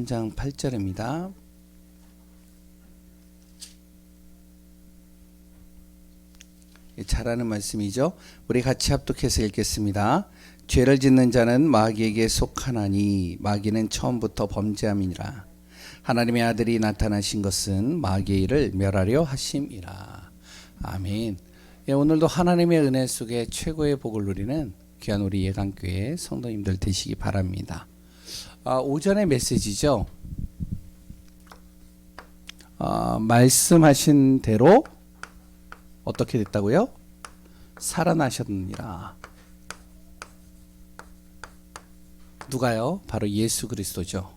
3장 8절입니다. 잘 아는 말씀이죠. 우리 같이 합독해서 읽겠습니다. 죄를 짓는 자는 마귀에게 속하나니 마귀는 처음부터 범죄함이니라. 하나님의 아들이 나타나신 것은 마귀의 일을 멸하려 하심이라. 아멘. 예, 오늘도 하나님의 은혜 속에 최고의 복을 누리는 귀한 우리 예강교회 성도님들 되시기 바랍니다. 아, 오전의 메시지죠. 아, 말씀하신 대로 어떻게 됐다고요? 살아나셨느니라. 누가요? 바로 예수 그리스도죠.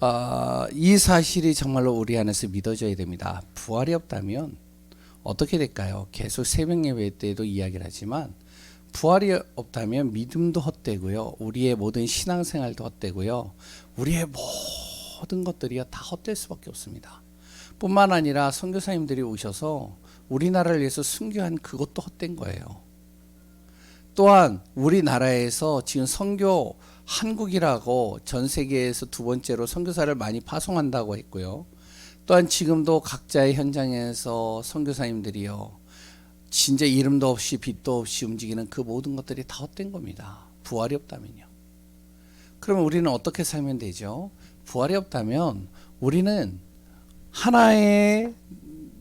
아, 이 사실이 정말로 우리 안에서 믿어져야 됩니다. 부활이 없다면 어떻게 될까요? 계속 새벽 예배 때도 이야기를 하지만 부활이 없다면 믿음도 헛되고요. 우리의 모든 신앙생활도 헛되고요. 우리의 모든 것들이 다 헛될 수밖에 없습니다. 뿐만 아니라 선교사님들이 오셔서 우리나라를 위해서 순교한 그것도 헛된 거예요. 또한 우리나라에서 지금 선교 한국이라고 전 세계에서 두 번째로 선교사를 많이 파송한다고 했고요. 또한 지금도 각자의 현장에서 선교사님들이요. 진짜 이름도 없이 빛도 없이 움직이는 그 모든 것들이 다 헛된 겁니다. 부활이 없다면요. 그러면 우리는 어떻게 살면 되죠? 부활이 없다면 우리는 하나의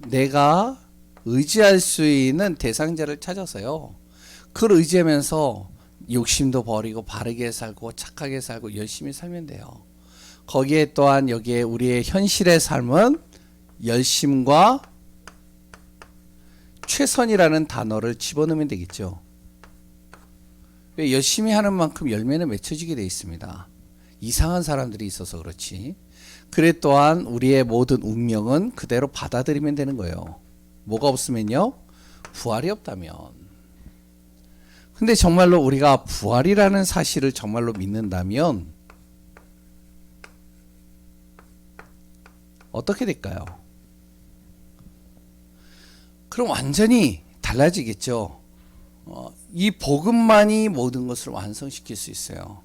내가 의지할 수 있는 대상자를 찾아서요. 그걸 의지하면서 욕심도 버리고 바르게 살고 착하게 살고 열심히 살면 돼요. 거기에 또한 여기에 우리의 현실의 삶은 열심과 최선이라는 단어를 집어넣으면 되겠죠. 왜 열심히 하는 만큼 열매는 맺혀지게 돼 있습니다. 이상한 사람들이 있어서 그렇지. 그래 또한 우리의 모든 운명은 그대로 받아들이면 되는 거예요. 뭐가 없으면요? 부활이 없다면. 근데 정말로 우리가 부활이라는 사실을 정말로 믿는다면 어떻게 될까요? 그럼 완전히 달라지겠죠. 어, 이 복음만이 모든 것을 완성시킬 수 있어요.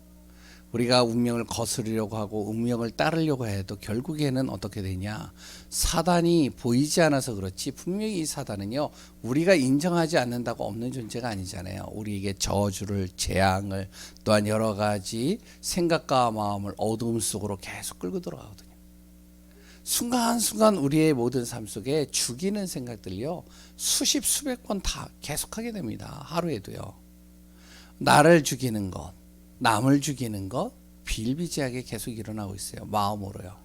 우리가 운명을 거스르려고 하고 운명을 따르려고 해도 결국에는 어떻게 되냐 사단이 보이지 않아서 그렇지 분명히 이 사단은요 우리가 인정하지 않는다고 없는 존재가 아니잖아요 우리에게 저주를 재앙을 또한 여러 가지 생각과 마음을 어두움 속으로 계속 끌고 들어가거든요 순간순간 우리의 모든 삶 속에 죽이는 생각들요 수십 수백 번 다 계속하게 됩니다 하루에도요 나를 죽이는 것 남을 죽이는 것 비일비재하게 계속 일어나고 있어요. 마음으로요.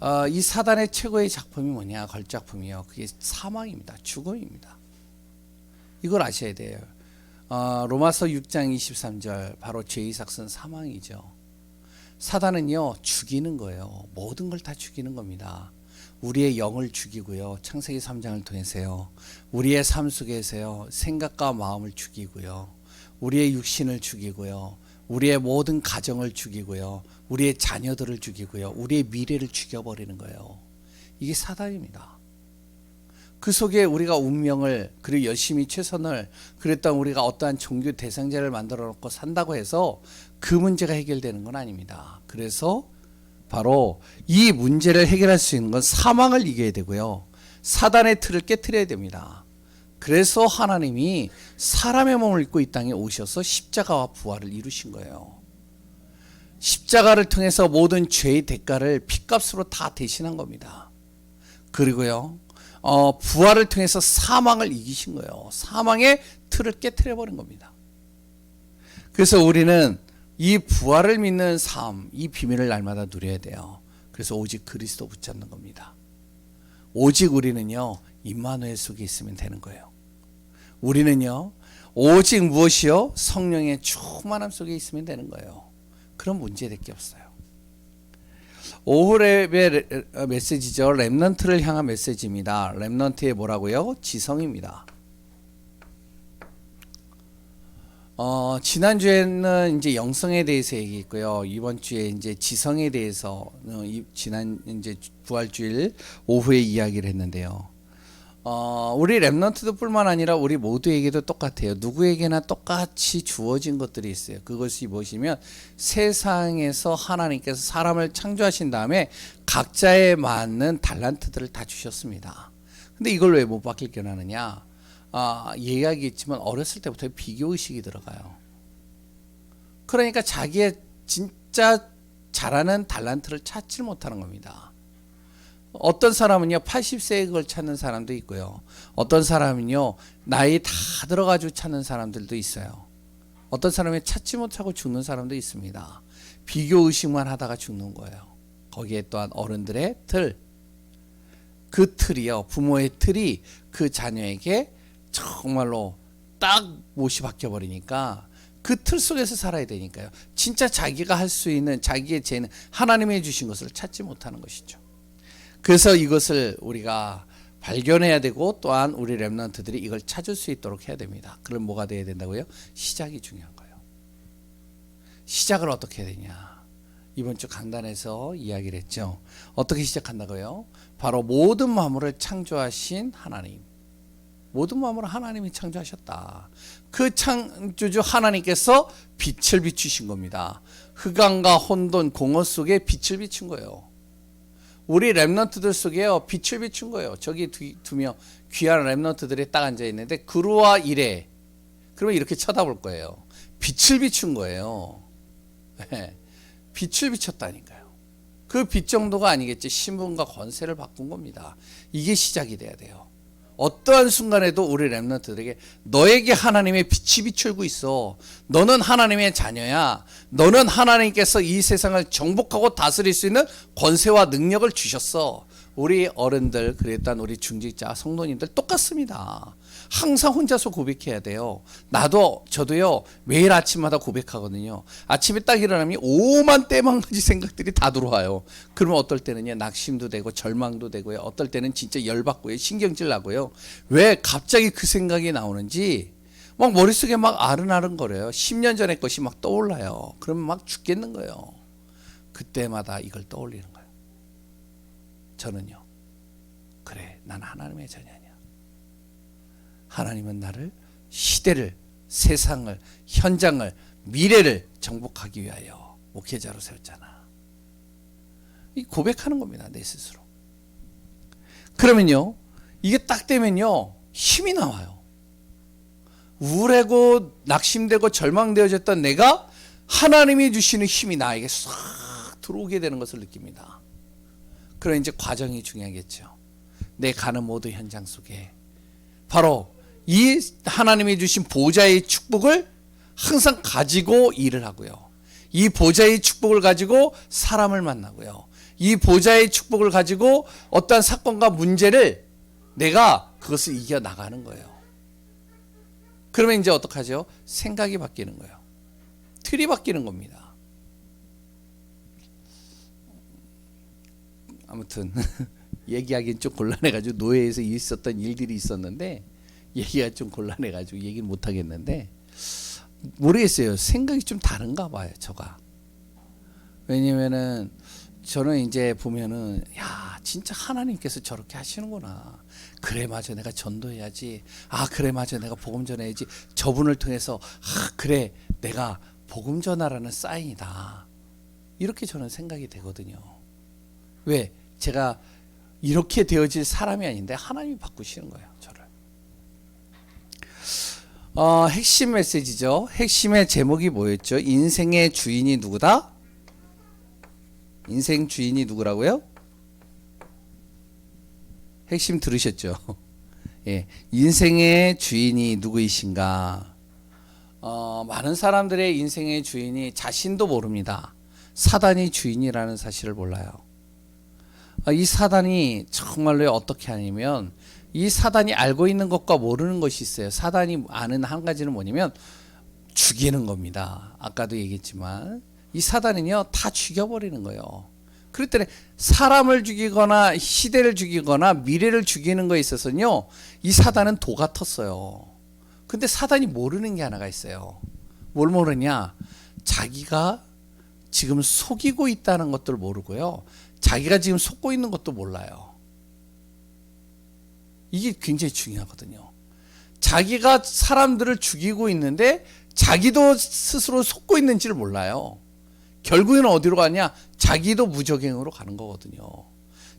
어, 이 사단의 최고의 작품이 뭐냐? 걸작품이요. 그게 사망입니다. 죽음입니다. 이걸 아셔야 돼요. 어, 로마서 6장 23절 바로 죄의 삭은 사망이죠. 사단은요 죽이는 거예요. 모든 걸 다 죽이는 겁니다. 우리의 영을 죽이고요. 창세기 3장을 통해서요. 우리의 삶 속에서요. 생각과 마음을 죽이고요. 우리의 육신을 죽이고요. 우리의 모든 가정을 죽이고요. 우리의 자녀들을 죽이고요. 우리의 미래를 죽여버리는 거예요. 이게 사단입니다. 그 속에 우리가 운명을 그리고 열심히 최선을 그랬던 우리가 어떠한 종교 대상자를 만들어 놓고 산다고 해서 그 문제가 해결되는 건 아닙니다. 그래서 바로 이 문제를 해결할 수 있는 건 사망을 이겨야 되고요. 사단의 틀을 깨뜨려야 됩니다. 그래서 하나님이 사람의 몸을 입고 이 땅에 오셔서 십자가와 부활을 이루신 거예요. 십자가를 통해서 모든 죄의 대가를 핏값으로 다 대신한 겁니다. 그리고요, 어, 부활을 통해서 사망을 이기신 거예요. 사망의 틀을 깨뜨려 버린 겁니다. 그래서 우리는 이 부활을 믿는 삶, 이 비밀을 날마다 누려야 돼요. 그래서 오직 그리스도 붙잡는 겁니다. 오직 우리는요, 임마누엘 속에 있으면 되는 거예요. 우리는요, 오직 무엇이요? 성령의 충만함 속에 있으면 되는 거예요. 그런 문제 될 게 없어요. 오후 랩의 메시지죠. 랩넌트를 향한 메시지입니다. 랩넌트의 뭐라고요? 지성입니다. 어, 지난주에는 이제 영성에 대해서 얘기했고요. 이번 주에 이제 지성에 대해서 어, 이, 지난 이제 부활주일 오후에 이야기를 했는데요. 어, 우리 랩런트들뿐만 아니라 우리 모두에게도 똑같아요. 누구에게나 똑같이 주어진 것들이 있어요. 그것이 무엇이면 세상에서 하나님께서 사람을 창조하신 다음에 각자에 맞는 달란트들을 다 주셨습니다. 근데 이걸 왜못 받길 견하느냐? 아, 이야기했지만 어렸을 때부터 비교 의식이 들어가요. 그러니까 자기의 진짜 잘하는 달란트를 찾지 못하는 겁니다. 어떤 사람은요 80세에 그걸 찾는 사람도 있고요. 어떤 사람은요 나이 다 들어가지고 찾는 사람들도 있어요. 어떤 사람이 찾지 못하고 죽는 사람도 있습니다. 비교 의식만 하다가 죽는 거예요. 거기에 또한 어른들의 틀, 그 틀이요 부모의 틀이 그 자녀에게 정말로 딱 못이 박혀 버리니까 그 틀 속에서 살아야 되니까요. 진짜 자기가 할 수 있는 자기의 재능, 하나님이 주신 것을 찾지 못하는 것이죠. 그래서 이것을 우리가 발견해야 되고 또한 우리 랩런트들이 이걸 찾을 수 있도록 해야 됩니다. 그럼 뭐가 돼야 된다고요? 시작이 중요한 거예요. 시작을 어떻게 해야 되냐? 이번 주 강단에서 이야기를 했죠. 어떻게 시작한다고요? 바로 모든 만물을 창조하신 하나님. 모든 만물을 하나님이 창조하셨다. 그 창조주 하나님께서 빛을 비추신 겁니다. 흑암과 혼돈, 공허 속에 빛을 비춘 거예요. 우리 랩런트들 속에요 빛을 비춘 거예요. 저기 두명 귀한 랩런트들이 딱 앉아 있는데 그루와 이래 그러면 이렇게 쳐다볼 거예요. 빛을 비춘 거예요. 네. 빛을 비췄다니까요. 그 빛 정도가 아니겠지 신분과 권세를 바꾼 겁니다. 이게 시작이 돼야 돼요. 어떠한 순간에도 우리 랩런트들에게 너에게 하나님의 빛이 비추고 있어. 너는 하나님의 자녀야. 너는 하나님께서 이 세상을 정복하고 다스릴 수 있는 권세와 능력을 주셨어. 우리 어른들, 그랬단 우리 중직자, 성도님들 똑같습니다. 항상 혼자서 고백해야 돼요. 나도, 저도요, 매일 아침마다 고백하거든요. 아침에 딱 일어나면 오만 때만 가지 생각들이 다 들어와요. 그러면 어떨 때는요, 낙심도 되고, 절망도 되고요. 어떨 때는 진짜 열받고요. 신경질 나고요. 왜 갑자기 그 생각이 나오는지, 막 머릿속에 막 아른아른 거려요. 10년 전의 것이 막 떠올라요. 그러면 막 죽겠는 거예요. 그때마다 이걸 떠올리는 거예요. 저는요. 그래, 난 하나님의 자녀냐. 하나님은 나를 시대를, 세상을, 현장을, 미래를 정복하기 위하여 목회자로 세웠잖아. 이 고백하는 겁니다, 내 스스로. 그러면요, 이게 딱 되면요, 힘이 나와요. 우울하고 낙심되고 절망되어졌던 내가 하나님이 주시는 힘이 나에게 싹 들어오게 되는 것을 느낍니다. 그런 이제 과정이 중요하겠죠. 내 가는 모든 현장 속에 바로 이 하나님이 주신 보좌의 축복을 항상 가지고 일을 하고요. 이 보좌의 축복을 가지고 사람을 만나고요. 이 보좌의 축복을 가지고 어떠한 사건과 문제를 내가 그것을 이겨 나가는 거예요. 그러면 이제 어떡하죠? 생각이 바뀌는 거예요. 틀이 바뀌는 겁니다. 아무튼 얘기하기는 좀 곤란해가지고 노예에서 있었던 일들이 있었는데 얘기가 좀 곤란해가지고 얘기를 못 하겠는데 모르겠어요. 생각이 좀 다른가 봐요. 저가 왜냐면은 저는 이제 보면은 야 진짜 하나님께서 저렇게 하시는구나. 그래 맞아 내가 전도해야지. 아 그래 맞아 내가 복음 전해야지. 저분을 통해서 아 그래 내가 복음 전하라는 사인이다. 이렇게 저는 생각이 되거든요. 왜 제가 이렇게 되어질 사람이 아닌데 하나님이 바꾸시는 거예요 저를. 어, 핵심 메시지죠. 핵심의 제목이 뭐였죠? 인생의 주인이 누구다? 인생 주인이 누구라고요? 핵심 들으셨죠? 예, 인생의 주인이 누구이신가? 어, 많은 사람들의 인생의 주인이 자신도 모릅니다. 사단이 주인이라는 사실을 몰라요. 아, 이 사단이 정말로 어떻게 하냐면 이 사단이 알고 있는 것과 모르는 것이 있어요. 사단이 아는 한 가지는 뭐냐면 죽이는 겁니다. 아까도 얘기했지만 이 사단은요 다 죽여버리는 거예요. 그랬더니 사람을 죽이거나 시대를 죽이거나 미래를 죽이는 거에 있어서는요 이 사단은 도 같았어요. 근데 사단이 모르는 게 하나가 있어요. 뭘 모르냐? 자기가 지금 속이고 있다는 것들 을 모르고요. 자기가 지금 속고 있는 것도 몰라요. 이게 굉장히 중요하거든요. 자기가 사람들을 죽이고 있는데 자기도 스스로 속고 있는지를 몰라요. 결국에는 어디로 가냐? 자기도 무적행으로 가는 거거든요.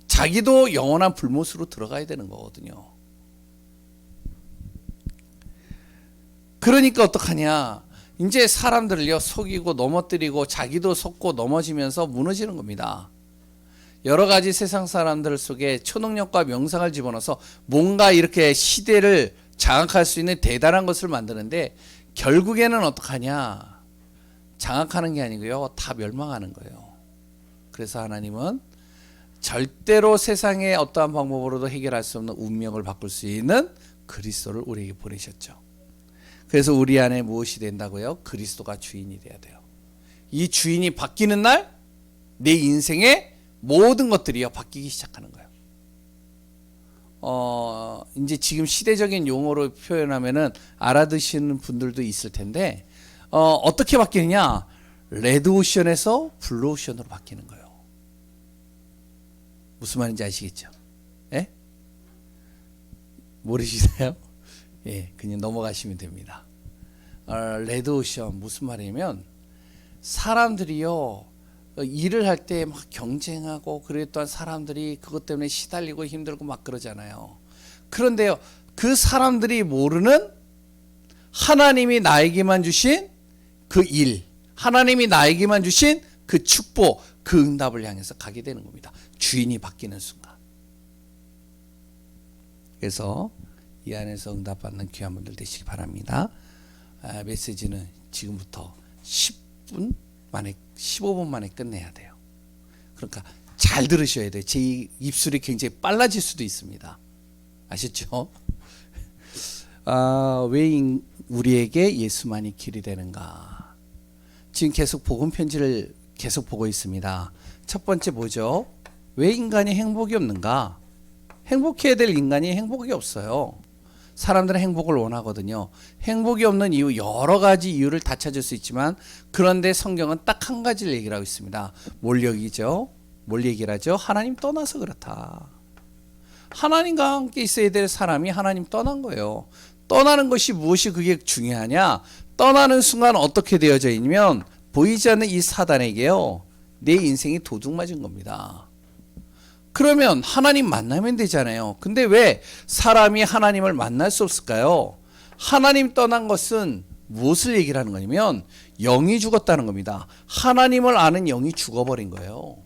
자기도 영원한 불못으로 들어가야 되는 거거든요. 그러니까 어떡하냐? 이제 사람들을요 속이고 넘어뜨리고 자기도 속고 넘어지면서 무너지는 겁니다. 여러 가지 세상 사람들 속에 초능력과 명상을 집어넣어서 뭔가 이렇게 시대를 장악할 수 있는 대단한 것을 만드는데 결국에는 어떡하냐? 장악하는 게 아니고요. 다 멸망하는 거예요. 그래서 하나님은 절대로 세상의 어떠한 방법으로도 해결할 수 없는 운명을 바꿀 수 있는 그리스도를 우리에게 보내셨죠. 그래서 우리 안에 무엇이 된다고요? 그리스도가 주인이 돼야 돼요. 이 주인이 바뀌는 날, 내 인생의 모든 것들이요 바뀌기 시작하는 거예요. 어 이제 지금 시대적인 용어로 표현하면은 알아듣시는 분들도 있을 텐데 어 어떻게 바뀌느냐? 레드 오션에서 블루 오션으로 바뀌는 거예요. 무슨 말인지 아시겠죠? 예? 모르시나요? 예, 그냥 넘어가시면 됩니다. 어, 레드 오션 무슨 말이냐면 사람들이요 어, 일을 할 때 막 경쟁하고 그랬던 사람들이 그것 때문에 시달리고 힘들고 막 그러잖아요. 그런데요 그 사람들이 모르는 하나님이 나에게만 주신 그 일, 하나님이 나에게만 주신 그 축복, 그 응답을 향해서 가게 되는 겁니다. 주인이 바뀌는 순간. 그래서 이 안에서 응답받는 귀한 분들 되시기 바랍니다. 아, 메시지는 지금부터 10분 만에 15분 만에 끝내야 돼요. 그러니까 잘 들으셔야 돼요. 제 입술이 굉장히 빨라질 수도 있습니다. 아셨죠? 아, 왜 인- 우리에게 예수만이 길이 되는가? 지금 계속 복음 편지를 계속 보고 있습니다. 첫 번째 뭐죠? 왜 인간이 행복이 없는가? 행복해야 될 인간이 행복이 없어요. 사람들은 행복을 원하거든요. 행복이 없는 이유 여러 가지 이유를 다 찾을 수 있지만 그런데 성경은 딱 한 가지를 얘기를 하고 있습니다. 뭘 얘기죠? 뭘 얘기를 하죠? 하나님 떠나서 그렇다. 하나님과 함께 있어야 될 사람이 하나님 떠난 거예요. 떠나는 것이 무엇이 그게 중요하냐? 떠나는 순간 어떻게 되어져 있냐면 보이지 않는 이 사단에게요. 내 인생이 도둑 맞은 겁니다. 그러면 하나님 만나면 되잖아요. 근데 왜 사람이 하나님을 만날 수 없을까요? 하나님 떠난 것은 무엇을 얘기를 하는 거냐면 영이 죽었다는 겁니다. 하나님을 아는 영이 죽어버린 거예요.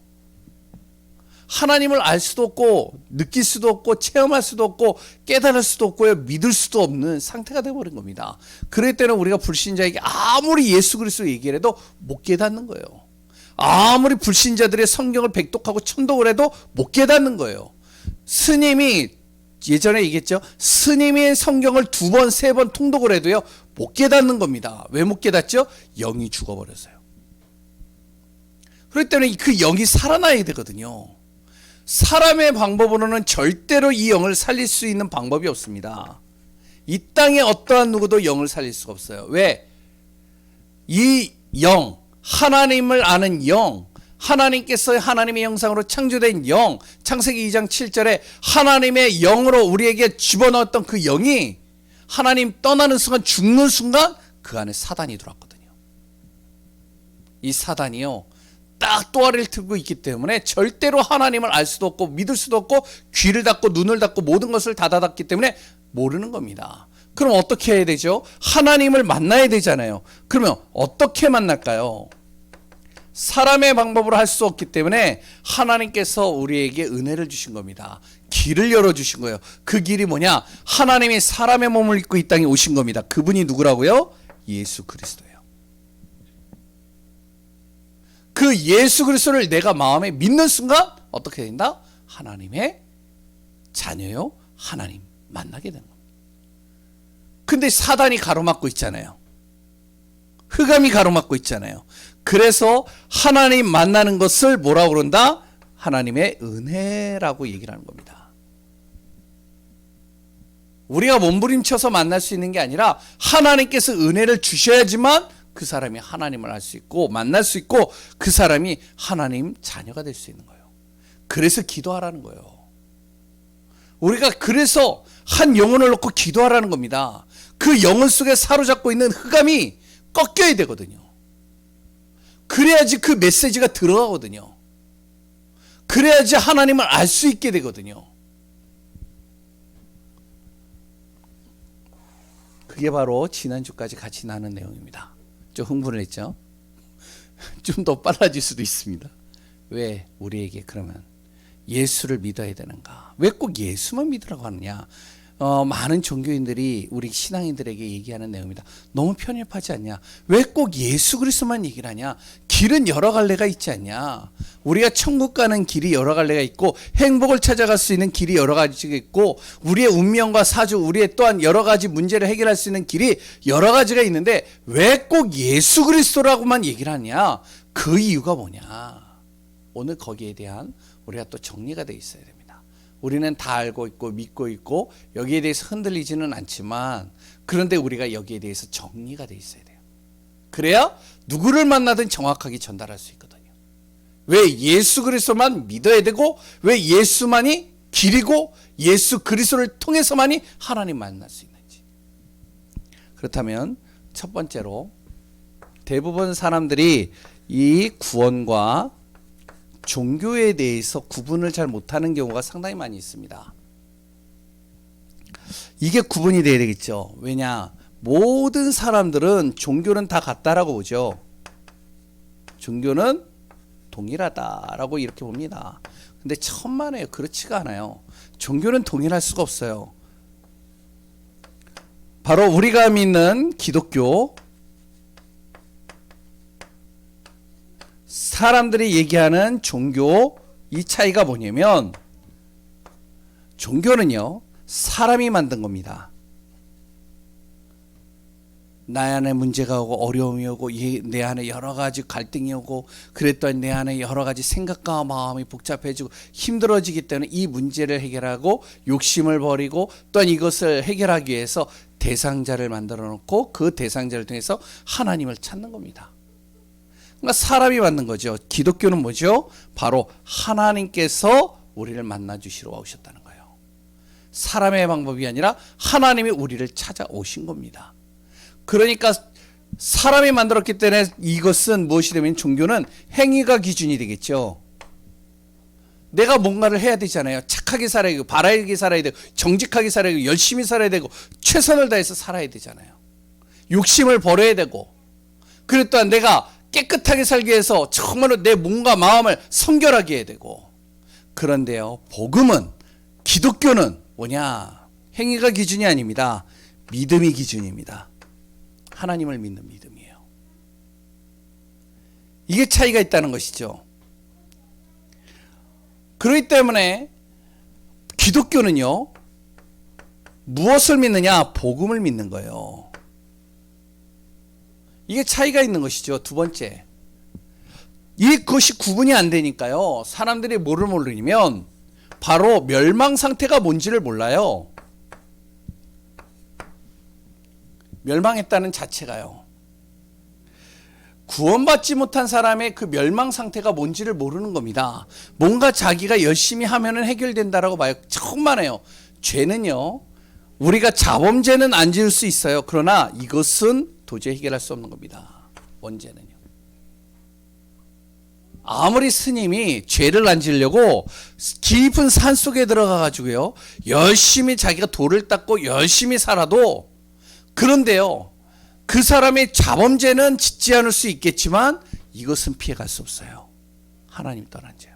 하나님을 알 수도 없고 느낄 수도 없고 체험할 수도 없고 깨달을 수도 없고요 믿을 수도 없는 상태가 되어버린 겁니다. 그럴 때는 우리가 불신자에게 아무리 예수 그리스도 얘기를 해도 못 깨닫는 거예요. 아무리 불신자들의 성경을 백독하고 천독을 해도 못 깨닫는 거예요. 스님이 예전에 얘기했죠. 스님이 성경을 두 번, 세 번 통독을 해도요, 못 깨닫는 겁니다. 왜 못 깨닫죠? 영이 죽어버려서요. 그렇기 때문에 그 영이 살아나야 되거든요. 사람의 방법으로는 절대로 이 영을 살릴 수 있는 방법이 없습니다. 이 땅에 어떠한 누구도 영을 살릴 수가 없어요. 왜? 이 영, 하나님을 아는 영, 하나님께서 하나님의 형상으로 창조된 영, 창세기 2장 7절에 하나님의 영으로 우리에게 집어넣었던 그 영이 하나님 떠나는 순간 죽는 순간 그 안에 사단이 들어왔거든요. 이 사단이요. 딱 또아리를 틀고 있기 때문에 절대로 하나님을 알 수도 없고 믿을 수도 없고 귀를 닫고 눈을 닫고 모든 것을 다 닫았기 때문에 모르는 겁니다. 그럼 어떻게 해야 되죠? 하나님을 만나야 되잖아요. 그러면 어떻게 만날까요? 사람의 방법으로 할 수 없기 때문에 하나님께서 우리에게 은혜를 주신 겁니다. 길을 열어 주신 거예요. 그 길이 뭐냐? 하나님이 사람의 몸을 입고 이 땅에 오신 겁니다. 그분이 누구라고요? 예수 그리스도예요. 그 예수 그리스도를 내가 마음에 믿는 순간 어떻게 된다? 하나님의 자녀요. 하나님 만나게 되는 겁니다. 근데 사단이 가로막고 있잖아요. 흑암이 가로막고 있잖아요. 그래서 하나님 만나는 것을 뭐라고 그런다? 하나님의 은혜라고 얘기를 하는 겁니다. 우리가 몸부림쳐서 만날 수 있는 게 아니라 하나님께서 은혜를 주셔야지만 그 사람이 하나님을 알 수 있고 만날 수 있고 그 사람이 하나님 자녀가 될 수 있는 거예요. 그래서 기도하라는 거예요. 우리가 그래서 한 영혼을 놓고 기도하라는 겁니다. 그 영혼 속에 사로잡고 있는 흑암이 꺾여야 되거든요. 그래야지 그 메시지가 들어가거든요. 그래야지 하나님을 알 수 있게 되거든요. 그게 바로 지난주까지 같이 나눈 내용입니다. 좀 흥분을 했죠? 좀 더 빨라질 수도 있습니다. 왜 우리에게 그러면 예수를 믿어야 되는가? 왜 꼭 예수만 믿으라고 하느냐? 어, 많은 종교인들이 우리 신앙인들에게 얘기하는 내용입니다. 너무 편협하지 않냐? 왜 꼭 예수 그리스도만 얘기를 하냐? 길은 여러 갈래가 있지 않냐? 우리가 천국 가는 길이 여러 갈래가 있고 행복을 찾아갈 수 있는 길이 여러 가지가 있고 우리의 운명과 사주, 우리의 또한 여러 가지 문제를 해결할 수 있는 길이 여러 가지가 있는데 왜 꼭 예수 그리스도라고만 얘기를 하냐? 그 이유가 뭐냐? 오늘 거기에 대한 우리가 또 정리가 돼 있어야 됩니다. 우리는 다 알고 있고 믿고 있고 여기에 대해서 흔들리지는 않지만 그런데 우리가 여기에 대해서 정리가 돼 있어야 돼요. 그래야 누구를 만나든 정확하게 전달할 수 있거든요. 왜 예수 그리스도만 믿어야 되고 왜 예수만이 길이고 예수 그리스도를 통해서만이 하나님 만날 수 있는지. 그렇다면 첫 번째로 대부분 사람들이 이 구원과 종교에 대해서 구분을 잘 못하는 경우가 상당히 많이 있습니다. 이게 구분이 돼야 되겠죠. 왜냐? 모든 사람들은 종교는 다 같다라고 보죠. 종교는 동일하다라고 이렇게 봅니다. 근데 천만에요. 그렇지가 않아요. 종교는 동일할 수가 없어요. 바로 우리가 믿는 기독교 사람들이 얘기하는 종교 이 차이가 뭐냐면 종교는요 사람이 만든 겁니다. 나 안에 문제가 오고 어려움이 오고 이- 내 안에 여러 가지 갈등이 오고 그랬더니 내 안에 여러 가지 생각과 마음이 복잡해지고 힘들어지기 때문에 이 문제를 해결하고 욕심을 버리고 또한 이것을 해결하기 위해서 대상자를 만들어 놓고 그 대상자를 통해서 하나님을 찾는 겁니다. 그러니까 사람이 만든 거죠. 기독교는 뭐죠? 바로 하나님께서 우리를 만나 주시러 오셨다는 거예요. 사람의 방법이 아니라 하나님이 우리를 찾아오신 겁니다. 그러니까 사람이 만들었기 때문에 이것은 무엇이 되면 종교는 행위가 기준이 되겠죠. 내가 뭔가를 해야 되잖아요. 착하게 살아야 되고, 바라게 살아야 되고, 정직하게 살아야 되고, 열심히 살아야 되고, 최선을 다해서 살아야 되잖아요. 욕심을 버려야 되고, 또한 내가 깨끗하게 살기 위해서 정말로 내 몸과 마음을 성결하게 해야 되고, 그런데요, 복음은, 기독교는 뭐냐? 행위가 기준이 아닙니다. 믿음이 기준입니다. 하나님을 믿는 믿음이에요. 이게 차이가 있다는 것이죠. 그렇기 때문에 기독교는요, 무엇을 믿느냐? 복음을 믿는 거예요. 이게 차이가 있는 것이죠. 두 번째. 이것이 구분이 안 되니까요. 사람들이 뭐를 모르면 바로 멸망 상태가 뭔지를 몰라요. 멸망했다는 자체가요. 구원받지 못한 사람의 그 멸망 상태가 뭔지를 모르는 겁니다. 뭔가 자기가 열심히 하면은 해결된다라고 봐요. 정말 해요. 죄는요. 우리가 자범죄는 안 지을 수 있어요. 그러나 이것은 도저히 해결할 수 없는 겁니다. 원죄는요. 아무리 스님이 죄를 안 지으려고 깊은 산 속에 들어가 가지고요. 열심히 자기가 돌을 닦고 열심히 살아도 그런데요. 그 사람의 자범죄는 짓지 않을 수 있겠지만 이것은 피해갈 수 없어요. 하나님 떠난 죄요.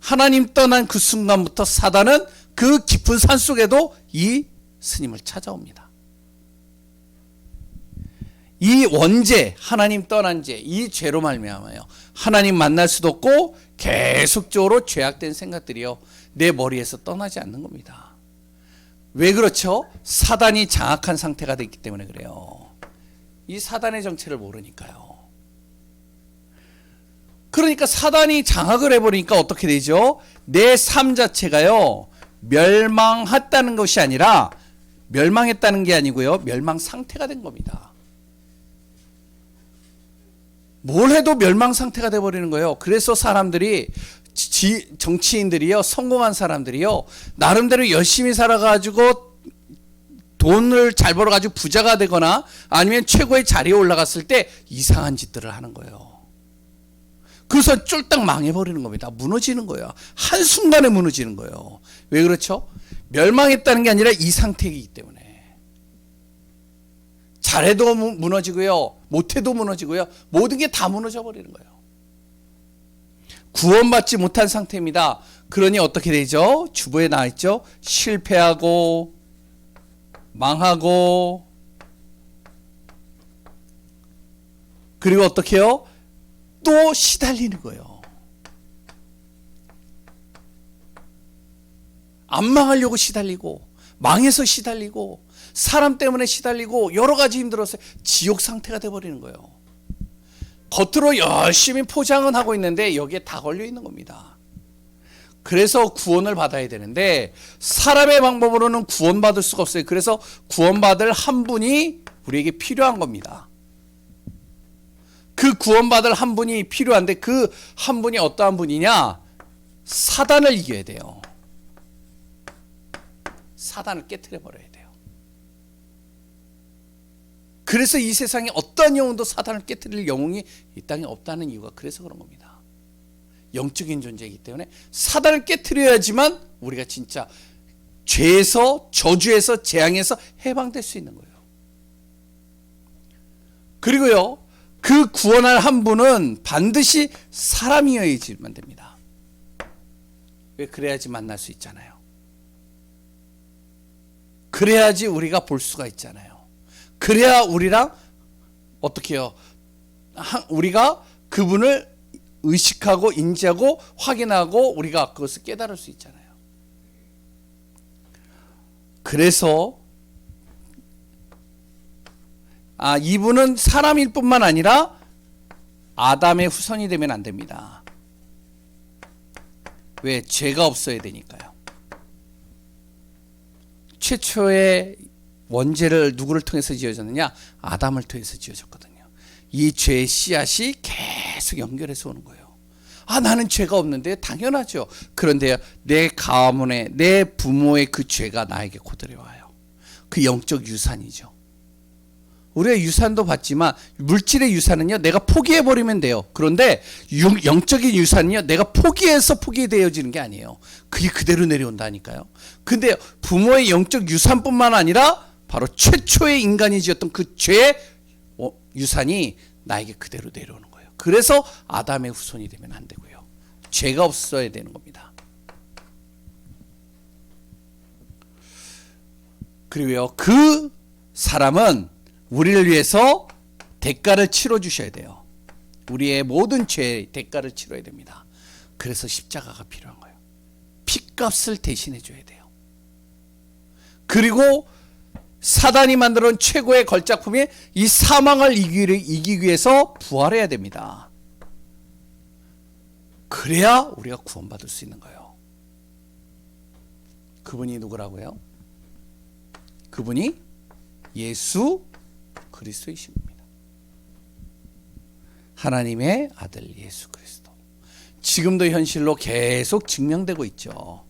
하나님 떠난 그 순간부터 사단은 그 깊은 산 속에도 이 스님을 찾아옵니다. 이 원죄, 하나님 떠난 죄, 이 죄로 말미암아요. 하나님 만날 수도 없고 계속적으로 죄악된 생각들이요 내 머리에서 떠나지 않는 겁니다. 왜 그렇죠? 사단이 장악한 상태가 됐기 때문에 그래요. 이 사단의 정체를 모르니까요. 그러니까 사단이 장악을 해버리니까 어떻게 되죠? 내 삶 자체가요, 멸망했다는 것이 아니라, 멸망했다는 게 아니고요, 멸망 상태가 된 겁니다. 뭘 해도 멸망 상태가 돼버리는 거예요. 그래서 사람들이 지- 지, 정치인들이요, 성공한 사람들이요, 나름대로 열심히 살아가지고 돈을 잘 벌어가지고 부자가 되거나 아니면 최고의 자리에 올라갔을 때 이상한 짓들을 하는 거예요. 그래서 쫄딱 망해버리는 겁니다. 무너지는 거예요. 한순간에 무너지는 거예요. 왜 그렇죠? 멸망했다는 게 아니라 이 상태이기 때문에. 잘해도 무- 무너지고요. 못해도 무너지고요. 모든 게 다 무너져 버리는 거예요. 구원받지 못한 상태입니다. 그러니 어떻게 되죠? 주부에 나와 있죠. 실패하고 망하고 그리고 어떻게요? 또 시달리는 거예요. 안 망하려고 시달리고 망해서 시달리고 사람 때문에 시달리고 여러 가지 힘들어서 지옥 상태가 돼 버리는 거예요. 겉으로 열심히 포장은 하고 있는데 여기에 다 걸려 있는 겁니다. 그래서 구원을 받아야 되는데 사람의 방법으로는 구원받을 수가 없어요. 그래서 구원받을 한 분이 우리에게 필요한 겁니다. 그 구원받을 한 분이 필요한데 그 한 분이 어떠한 분이냐? 사단을 이겨야 돼요. 사단을 깨뜨려 버려야 돼요. 그래서 이 세상에 어떠한 영혼도 사단을 깨뜨릴 영웅이 이 땅에 없다는 이유가 그래서 그런 겁니다. 영적인 존재이기 때문에 사단을 깨뜨려야지만 우리가 진짜 죄에서 저주에서 재앙에서 해방될 수 있는 거예요. 그리고요. 그 구원할 한 분은 반드시 사람이어야지만 됩니다. 왜 그래야지 만날 수 있잖아요. 그래야지 우리가 볼 수가 있잖아요. 그래야 우리랑 어떻게 해요? 하- 우리가 그분을 의식하고 인지하고 확인하고 우리가 그것을 깨달을 수 있잖아요. 그래서 아 이분은 사람일 뿐만 아니라 아담의 후손이 되면 안 됩니다. 왜 죄가 없어야 되니까요. 최초의 원죄를 누구를 통해서 지어졌느냐? 아담을 통해서 지어졌거든요. 이 죄의 씨앗이 계속 연결해서 오는 거예요. 아, 나는 죄가 없는데 당연하죠. 그런데 내 가문에 내 부모의 그 죄가 나에게 고들해 와요. 그 영적 유산이죠. 우리가 유산도 받지만 물질의 유산은요 내가 포기해 버리면 돼요. 그런데 영- 영적인 유산은요 내가 포기해서 포기되어지는 게 아니에요. 그게 그대로 내려온다니까요. 근데 부모의 영적 유산뿐만 아니라 바로 최초의 인간이 지었던 그 죄의 어, 유산이 나에게 그대로 내려오는 거예요. 그래서 아담의 후손이 되면 안 되고요. 죄가 없어야 되는 겁니다. 그리고요 그 사람은 우리를 위해서 대가를 치러 주셔야 돼요. 우리의 모든 죄의 대가를 치러야 됩니다. 그래서 십자가가 필요한 거예요. 핏값을 대신해 줘야 돼요. 그리고 사단이 만들어 놓은 최고의 걸작품이 이 사망을 이기기 위해서 부활해야 됩니다. 그래야 우리가 구원받을 수 있는 거예요. 그분이 누구라고요? 그분이 예수 그리스도이십니다. 하나님의 아들 예수 그리스도. 지금도 현실로 계속 증명되고 있죠.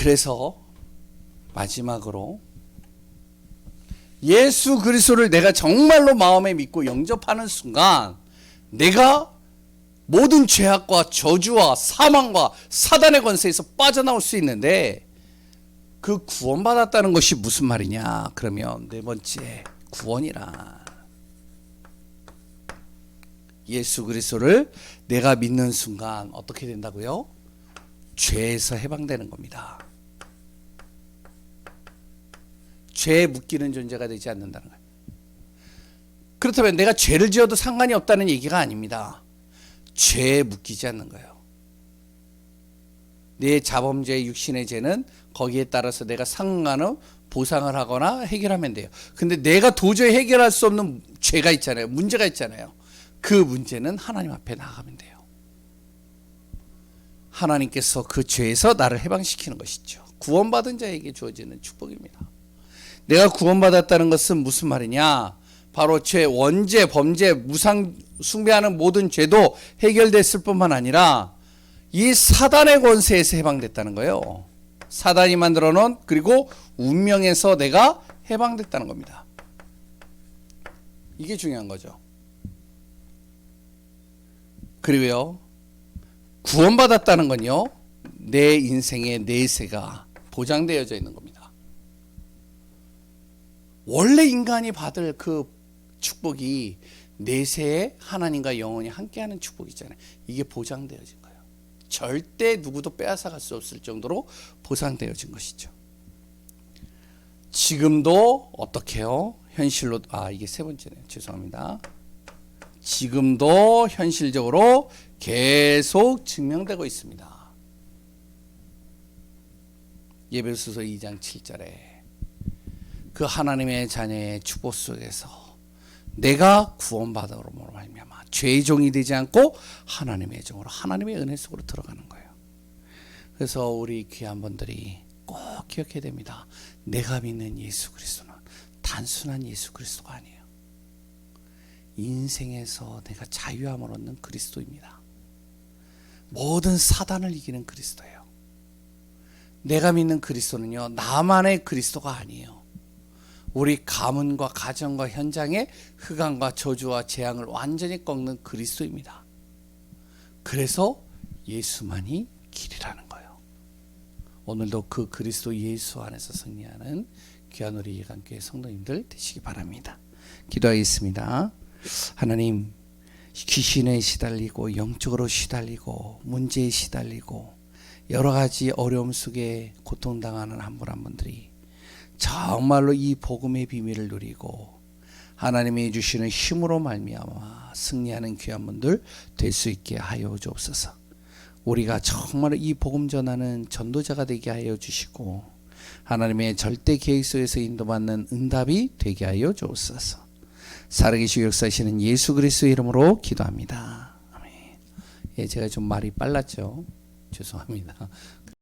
그래서 마지막으로 예수 그리스도를 내가 정말로 마음에 믿고 영접하는 순간 내가 모든 죄악과 저주와 사망과 사단의 권세에서 빠져나올 수 있는데 그 구원받았다는 것이 무슨 말이냐? 그러면 네 번째 구원이라. 예수 그리스도를 내가 믿는 순간 어떻게 된다고요? 죄에서 해방되는 겁니다. 죄에 묶이는 존재가 되지 않는다는 거예요. 그렇다면 내가 죄를 지어도 상관이 없다는 얘기가 아닙니다. 죄에 묶이지 않는 거예요. 내 자범죄 육신의 죄는 거기에 따라서 내가 상관은 보상을 하거나 해결하면 돼요. 근데 내가 도저히 해결할 수 없는 죄가 있잖아요. 문제가 있잖아요. 그 문제는 하나님 앞에 나가면 돼요. 하나님께서 그 죄에서 나를 해방시키는 것이죠. 구원받은 자에게 주어지는 축복입니다. 내가 구원받았다는 것은 무슨 말이냐? 바로 죄, 원죄, 범죄, 무상 숭배하는 모든 죄도 해결됐을 뿐만 아니라 이 사단의 권세에서 해방됐다는 거예요. 사단이 만들어 놓은 그리고 운명에서 내가 해방됐다는 겁니다. 이게 중요한 거죠. 그리고요. 구원받았다는 건요. 내 인생의 내세가 보장되어져 있는 겁니다. 원래 인간이 받을 그 축복이 내세에 하나님과 영원히 함께하는 축복이잖아요. 이게 보장되어진 거예요. 절대 누구도 빼앗아갈 수 없을 정도로 보상되어진 것이죠. 지금도 어떻게요? 현실로 아 이게 세 번째네요. 죄송합니다. 지금도 현실적으로 계속 증명되고 있습니다. 예배소서 2장 7절에 그 하나님의 자녀의 축복 속에서 내가 구원받음으로 말미암아 죄의 종이 되지 않고 하나님의 종으로 하나님의 은혜 속으로 들어가는 거예요. 그래서 우리 귀한 분들이 꼭 기억해야 됩니다. 내가 믿는 예수 그리스도는 단순한 예수 그리스도가 아니에요. 인생에서 내가 자유함을 얻는 그리스도입니다. 모든 사단을 이기는 그리스도예요. 내가 믿는 그리스도는요, 나만의 그리스도가 아니에요. 우리 가문과 가정과 현장의 흑암과 저주와 재앙을 완전히 꺾는 그리스도입니다. 그래서 예수만이 길이라는 거예요. 오늘도 그 그리스도 예수 안에서 승리하는 귀한 우리 예감교회 성도님들 되시기 바랍니다. 기도하겠습니다. 하나님, 귀신에 시달리고 영적으로 시달리고 문제에 시달리고 여러 가지 어려움 속에 고통당하는 한분한 분들이 정말로 이 복음의 비밀을 누리고 하나님이 주시는 힘으로 말미암아 승리하는 귀한 분들 될 수 있게 하여 주옵소서. 우리가 정말 이 복음 전하는 전도자가 되게 하여 주시고 하나님의 절대 계획 속에서 인도받는 응답이 되게 하여 주옵소서. 살아계시고 역사하시는 예수 그리스도 이름으로 기도합니다. 아멘. 예, 제가 좀 말이 빨랐죠. 죄송합니다.